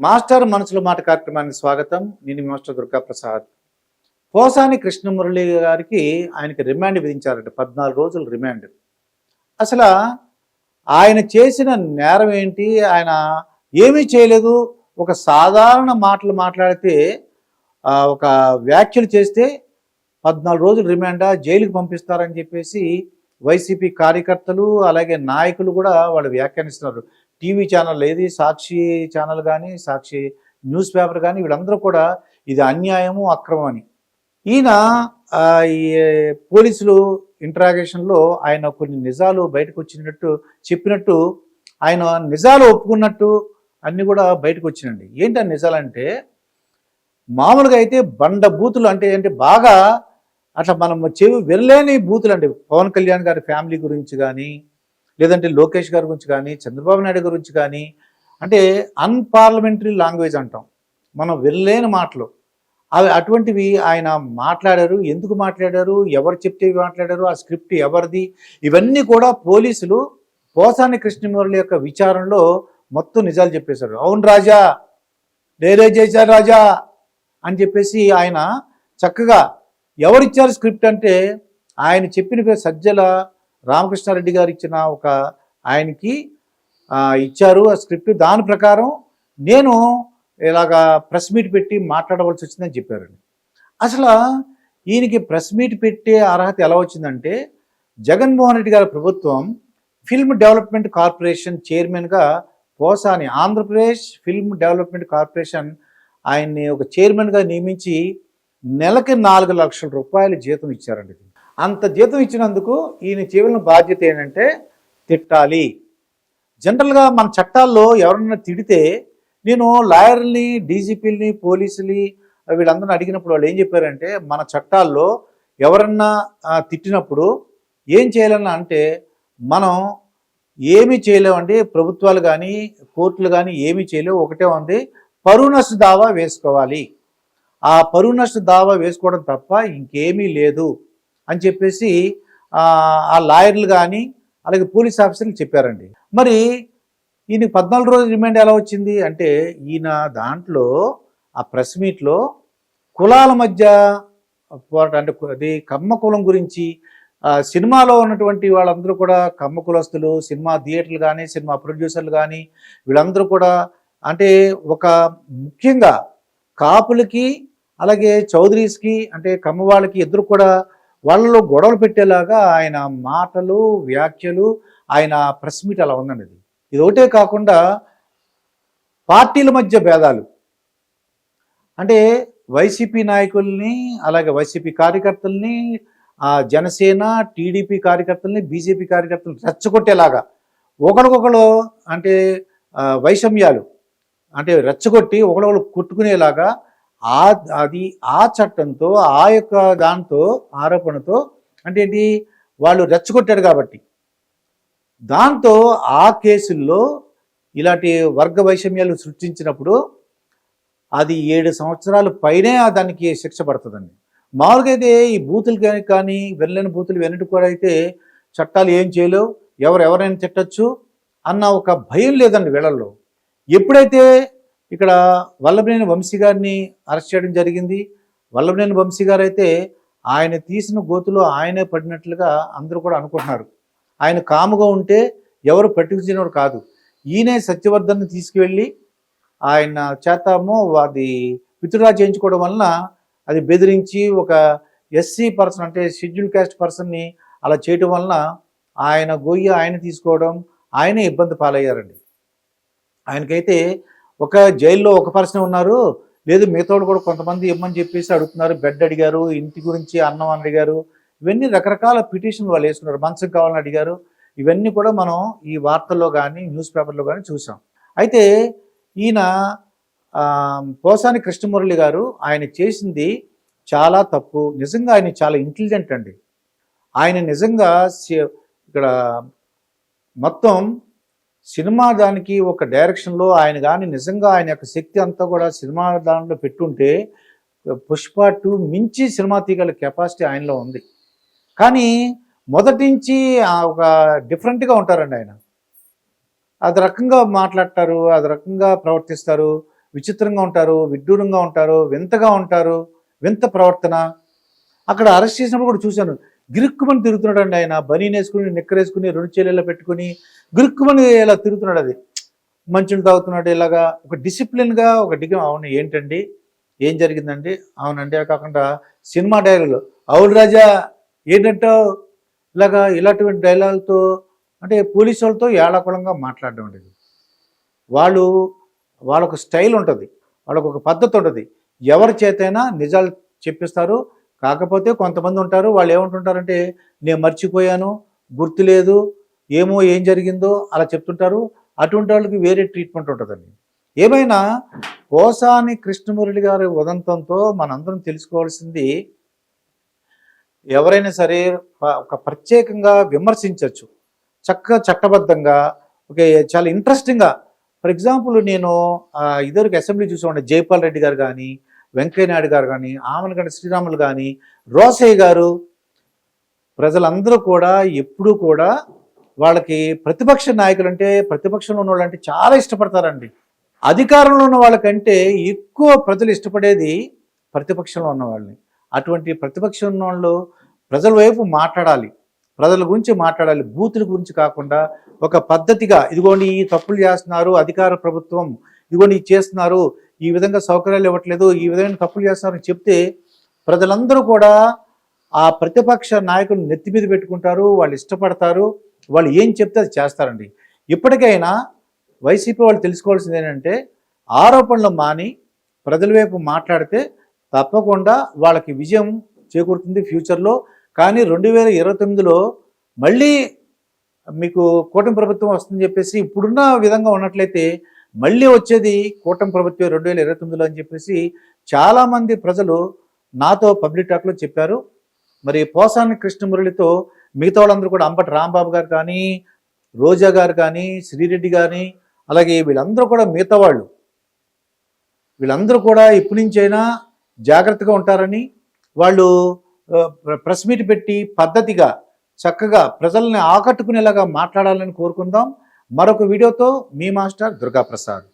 Master మనసులో మాట కార్యక్రమానికి స్వాగతం. నేను మాస్టర్ దుర్గా ప్రసాద్. పోసాని కృష్ణమురళి గారికి ఆయనకి రిమాండ్ విధించారట. పద్నాలుగు రోజులు రిమాండ్. అసలు ఆయన చేసిన నేరం ఏంటి? ఆయన ఏమీ చేయలేదు. ఒక సాధారణ మాటలు మాట్లాడితే ఒక వ్యాఖ్యలు చేస్తే పద్నాలుగు రోజులు రిమాండా జైలుకి పంపిస్తారని చెప్పేసి వైసీపీ కార్యకర్తలు అలాగే నాయకులు కూడా వాళ్ళు వ్యాఖ్యానిస్తున్నారు. టీవీ ఛానల్ ఏది సాక్షి ఛానల్ కానీ సాక్షి న్యూస్ పేపర్ కానీ వీళ్ళందరూ కూడా ఇది అన్యాయము అక్రమం అని. ఈయన ఈ పోలీసులు ఇంటరాగేషన్లో ఆయన కొన్ని నిజాలు బయటకు వచ్చినట్టు చెప్పినట్టు ఆయన నిజాలు ఒప్పుకున్నట్టు అన్నీ కూడా బయటకు వచ్చినండి ఏంటి ఆ నిజాలంటే మామూలుగా అయితే బండ బూతులు అంటే అంటే బాగా అట్లా మనం చెవి వినలేని బూతులు అండి పవన్ కళ్యాణ్ గారి ఫ్యామిలీ గురించి కానీ లేదంటే లోకేష్ గారి గురించి కానీ చంద్రబాబు నాయుడు గురించి కానీ అంటే అన్పార్లమెంటరీ లాంగ్వేజ్ అంటాం. మనం వెళ్ళలేని మాటలు. అవి అటువంటివి ఆయన మాట్లాడారు. ఎందుకు మాట్లాడారు? ఎవరు చెప్తే మాట్లాడారు? ఆ స్క్రిప్ట్ ఎవరిది? ఇవన్నీ కూడా పోలీసులు పోసాని కృష్ణమురళి యొక్క విచారణలో మొత్తం నిజాలు చెప్పేశారు. అవును రాజా నేనే చేశారు రాజా అని చెప్పేసి ఆయన చక్కగా ఎవరిచ్చారు స్క్రిప్ట్ అంటే ఆయన చెప్పిన పేరు సజ్జల రామకృష్ణారెడ్డి గారు ఇచ్చిన ఒక ఆయనకి ఇచ్చారు ఆ స్క్రిప్ట్. దాని ప్రకారం నేను ఇలాగా ప్రెస్ మీట్ పెట్టి మాట్లాడవలసి వచ్చిందని చెప్పారండి. అసలు ఈయనకి ప్రెస్ మీట్ పెట్టే అర్హత ఎలా వచ్చిందంటే జగన్మోహన్ రెడ్డి గారి ప్రభుత్వం ఫిల్మ్ డెవలప్మెంట్ కార్పొరేషన్ చైర్మన్గా Posani Andhra Pradesh film development corporation ఆయన్ని ఒక చైర్మన్గా నియమించి నెలకి నాలుగు లక్షల రూపాయల జీతం ఇచ్చారండి. అంత జీతం ఇచ్చినందుకు ఈయన చేయవలసిన బాధ్యత ఏంటంటే తిట్టాలి. జనరల్గా మన చట్టాల్లో ఎవరన్నా తిడితే నేను లాయర్ని డీజీపీల్ని పోలీసుని వీళ్ళందరిని అడిగినప్పుడు వాళ్ళు ఏం చెప్పారంటే మన చట్టాల్లో ఎవరన్నా తిట్టినప్పుడు ఏం చేయాలన్నా అంటే మనం ఏమీ చేయలేమండి ప్రభుత్వాలు కానీ కోర్టులు కానీ ఏమీ చేయలేవు ఒకటే ఉంది. పరువు నష్ట దావా వేసుకోవాలి. ఆ పరువు నష్ట దావా వేసుకోవడం తప్ప ఇంకేమీ లేదు. అని చెప్పేసి ఆ, లాయర్లు కానీ అలాగే పోలీస్ ఆఫీసర్లు చెప్పారండి. మరి ఈయన పద్నాలుగు రోజులు రిమాండ్ ఎలా వచ్చింది? అంటే ఈయన దాంట్లో ఆ ప్రెస్ మీట్లో కులాల మధ్య పోరాటం అంటే అది కమ్మ కులం గురించి ఆ, సినిమాలో ఉన్నటువంటి వాళ్ళందరూ కూడా కమ్మ కులస్తులు సినిమా థియేటర్లు కానీ సినిమా ప్రొడ్యూసర్లు కానీ వీళ్ళందరూ కూడా అంటే ఒక ముఖ్యంగా కాపులకి అలాగే చౌదరీస్కి అంటే కమ్మ వాళ్ళకి ఇద్దరు కూడా వాళ్ళలో గొడవలు పెట్టేలాగా ఆయన మాటలు వ్యాఖ్యలు ఆయన ప్రెస్ మీట్ అలా ఉందండి ఇది. ఇది ఒకటే కాకుండా పార్టీల మధ్య భేదాలు. అంటే వైసీపీ నాయకుల్ని అలాగే వైసీపీ కార్యకర్తల్ని ఆ జనసేన టీడీపీ కార్యకర్తల్ని బీజేపీ కార్యకర్తల్ని రెచ్చగొట్టేలాగా ఒకరికొకరు అంటే వైషమ్యాలు అంటే రెచ్చగొట్టి ఒకరొకరు కొట్టుకునేలాగా ఆ అది ఆ చట్టంతో ఆ యొక్క దాంతో ఆరోపణతో అంటే ఏంటి వాళ్ళు రెచ్చగొట్టారు కాబట్టి. దాంతో ఆ కేసుల్లో ఇలాంటి వర్గ వైషమ్యాలు సృష్టించినప్పుడు అది ఏడు సంవత్సరాలు పైనే దానికి శిక్ష పడుతుందండి. మామూలుగా అయితే ఈ బూతులు కానీ కానీ వెళ్ళని బూతులు వెన్నటి కూడా అయితే చట్టాలు ఏం చేయలేవు. ఎవరు ఎవరైనా తిట్టచ్చు అన్న ఒక భయం లేదండి వీళ్ళల్లో. ఎప్పుడైతే ఇక్కడ వల్లభనేని వంశీ గారిని అరెస్ట్ చేయడం జరిగింది. వల్లభనేని వంశీ గారు అయితే ఆయన తీసిన గోతులో ఆయనే పడినట్లుగా అందరూ కూడా అనుకుంటున్నారు. ఆయన కాముగా ఉంటే ఎవరు పట్టించినవారు కాదు. ఈయనే సత్యవర్ధన్ని తీసుకువెళ్ళి ఆయన చేతామో అది విత్డ్రా చేయించుకోవడం వలన అది బెదిరించి ఒక ఎస్సీ పర్సన్ అంటే షెడ్యూల్ క్యాస్ట్ పర్సన్ని అలా చేయడం వలన ఆయన గొయ్యి ఆయన తీసుకోవడం ఆయనే ఇబ్బంది పాలయ్యారండి. ఆయనకైతే ఒక జైల్లో ఒక పర్సన్ ఉన్నారు. లేదు మిగతాడు కూడా కొంతమంది ఇవ్వమని చెప్పేసి అడుగుతున్నారు. బెడ్ అడిగారు ఇంటి గురించి అన్నం అని అడిగారు. ఇవన్నీ రకరకాల పిటిషన్లు వాళ్ళు వేసుకున్నారు. మంచం కావాలని అడిగారు. ఇవన్నీ కూడా మనం ఈ వార్తల్లో కానీ న్యూస్ పేపర్లో కానీ చూసాం. అయితే ఈయన పోసాని కృష్ణమురళి గారు ఆయన చేసింది చాలా తప్పు. నిజంగా ఆయన చాలా ఇంటెలిజెంట్ అండి. ఆయన నిజంగా ఇక్కడ మొత్తం సినిమా దానికి ఒక డైరెక్షన్లో ఆయన కానీ నిజంగా ఆయన యొక్క శక్తి అంతా కూడా సినిమా దాంట్లో పెట్టుంటే పుష్ప టూ మించి సినిమా తీగల కెపాసిటీ ఆయనలో ఉంది. కానీ మొదటి నుంచి ఒక డిఫరెంట్గా ఉంటారండి ఆయన. అది రకంగా మాట్లాడతారు అది రకంగా ప్రవర్తిస్తారు విచిత్రంగా ఉంటారు విడ్డూరంగా ఉంటారు వింతగా ఉంటారు వింత ప్రవర్తన. అక్కడ అరెస్ట్ చేసినప్పుడు కూడా చూశాను గిరుక్కుమని తిరుగుతున్నాడు అండి ఆయన. బనీన్ వేసుకుని నిక్కరేసుకుని రెండు చేలేలా పెట్టుకుని గిరుక్కుమని ఇలా తిరుగుతున్నాడు అది. మంచుని తాగుతున్నాడు ఇలాగా. ఒక డిసిప్లిన్గా ఒక డిగ్రీ అవును ఏంటండి? ఏం జరిగిందండి? అవునండి అవి కాకుండా సినిమా డైలాగులు. అవును రాజా ఏంటంటావు? ఇలాగా ఇలాంటివంటి డైలాగులతో అంటే పోలీసు వాళ్ళతో ఏళాకులంగా మాట్లాడడం అండి వాళ్ళు వాళ్ళకు స్టైల్ ఉంటుంది. వాళ్ళకు ఒక పద్ధతి ఉంటుంది. ఎవరి చేతైనా నిజాలు చెప్పిస్తారు. కాకపోతే కొంతమంది ఉంటారు వాళ్ళు ఏమంటుంటారంటే నేను మర్చిపోయాను గుర్తులేదు ఏమో ఏం జరిగిందో అలా చెప్తుంటారు. అటువంటి వాళ్ళకి వేరే ట్రీట్మెంట్ ఉంటుందండి. ఏమైనా కోసాని కృష్ణమురళి గారి ఉదంతంతో మనందరం తెలుసుకోవాల్సింది ఎవరైనా సరే ఒక ప్రత్యేకంగా విమర్శించవచ్చు చక్కగా చట్టబద్ధంగా ఒక చాలా ఇంట్రెస్టింగ్గా. ఫర్ ఎగ్జాంపుల్ నేను ఇద్దరికి అసెంబ్లీ చూసామండి జైపాల్ రెడ్డి గారు కానీ వెంకయ్య నాయుడు గారు కానీ ఆమలగడ్డ శ్రీరాములు కానీ రోసయ్య గారు ప్రజలందరూ కూడా ఎప్పుడూ కూడా వాళ్ళకి ప్రతిపక్ష నాయకులు అంటే ప్రతిపక్షంలో ఉన్న వాళ్ళంటే చాలా ఇష్టపడతారండి. అధికారంలో ఉన్న వాళ్ళకంటే ఎక్కువ ప్రజలు ఇష్టపడేది ప్రతిపక్షంలో ఉన్న వాళ్ళని. అటువంటి ప్రతిపక్షం ఉన్న వాళ్ళు ప్రజల వైపు మాట్లాడాలి. ప్రజల గురించి మాట్లాడాలి. బూతుల గురించి కాకుండా ఒక పద్ధతిగా ఇదిగోండి ఈ తప్పులు చేస్తున్నారు అధికార ప్రభుత్వం ఇదిగోండి చేస్తున్నారు ఈ విధంగా సౌకర్యాలు ఇవ్వట్లేదు ఈ విధమైన తప్పులు చేస్తున్నారని చెప్తే ప్రజలందరూ కూడా ఆ ప్రతిపక్ష నాయకులు నెత్తి మీద పెట్టుకుంటారు వాళ్ళు ఇష్టపడతారు వాళ్ళు ఏం చెప్తే అది చేస్తారండి. ఇప్పటికైనా వైసీపీ వాళ్ళు తెలుసుకోవాల్సింది ఏంటంటే ఆరోపణలు మాని ప్రజల వైపు మాట్లాడితే తప్పకుండా వాళ్ళకి విజయం చేకూరుతుంది ఫ్యూచర్లో. కానీ రెండు వేల ఇరవై తొమ్మిదిలో మళ్ళీ మీకు కూటమి ప్రభుత్వం వస్తుందని చెప్పేసి ఇప్పుడున్న విధంగా ఉన్నట్లయితే మళ్ళీ వచ్చేది కూటమి ప్రభుత్వం రెండు వేల ఇరవై తొమ్మిదిలో అని చెప్పేసి చాలామంది ప్రజలు నాతో పబ్లిక్ టాక్లో చెప్పారు. మరి పోసాని కృష్ణమురళితో మిగతా వాళ్ళందరూ కూడా అంబటి రాంబాబు గారు కానీ రోజా గారు కానీ శ్రీరెడ్డి కానీ అలాగే వీళ్ళందరూ కూడా మిగతా వాళ్ళు. వీళ్ళందరూ కూడా ఇప్పటి నుంచైనా జాగ్రత్తగా ఉంటారని వాళ్ళు ప్రెస్ మీట్ పెట్టి పద్ధతిగా చక్కగా ప్రజల్ని ఆకట్టుకునేలాగా మాట్లాడాలని కోరుకుందాం. మరొక వీడియోతో మీ మాస్టర్ దుర్గాప్రసాద్.